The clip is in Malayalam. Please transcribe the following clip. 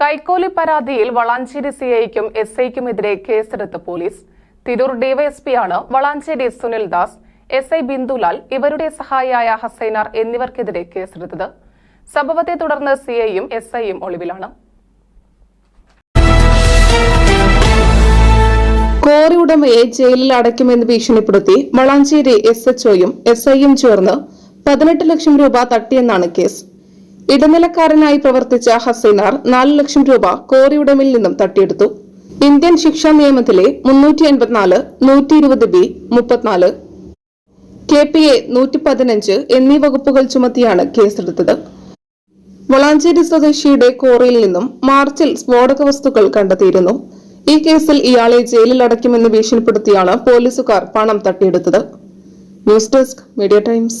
കൈക്കൂലി പരാതിയിൽ വളാഞ്ചേരി സി ഐക്കും എസ് ഐക്കുമെതിരെ കേസെടുത്ത് പോലീസ്. തിരൂർ ഡിവൈഎസ്പിയാണ് വളാഞ്ചേരി സുനിൽ ദാസ് എസ് ഐ ബിന്ദുലാൽ ഇവരുടെ സഹായിയായ ഹസൈനാർ എന്നിവർക്കെതിരെ കേസെടുത്തത്. സംഭവത്തെ തുടർന്ന് സി ഐയും എസ് ഐയും ഒളിവിലാണ്. കോറി ഉടമയെ ജയിലിൽ അടയ്ക്കുമെന്ന് ഭീഷണിപ്പെടുത്തി വളാഞ്ചേരി എസ് എച്ച്ഒയും എസ് ഐയും ചേർന്ന് പതിനെട്ട് ലക്ഷം രൂപ തട്ടിയെന്നാണ് കേസ്. ഇടനിലക്കാരനായി പ്രവർത്തിച്ച ഹസീനാർ നാല് ലക്ഷം രൂപ കോറിയുടമിൽ നിന്നും തട്ടിയെടുത്തു. ഇന്ത്യൻ ശിക്ഷാ നിയമത്തിലെ മുന്നൂറ്റി എൺപത്തിനാല് നൂറ്റി ഇരുപത് ബി മുപ്പത്തിനാല്. കെ പി എ നൂറ്റി പതിനഞ്ച് എന്നീ വകുപ്പുകൾ ചുമത്തിയാണ് കേസെടുത്തത്. വളാഞ്ചേരി സ്വദേശിയുടെ കോറിയിൽ നിന്നും മാർച്ചിൽ സ്ഫോടക വസ്തുക്കൾ കണ്ടെത്തിയിരുന്നു. ഈ കേസിൽ ഇയാളെ ജയിലിൽ അടയ്ക്കുമെന്ന് ഭീഷണിപ്പെടുത്തിയാണ് പോലീസുകാർ പണം തട്ടിയെടുത്തത്. News desk media times.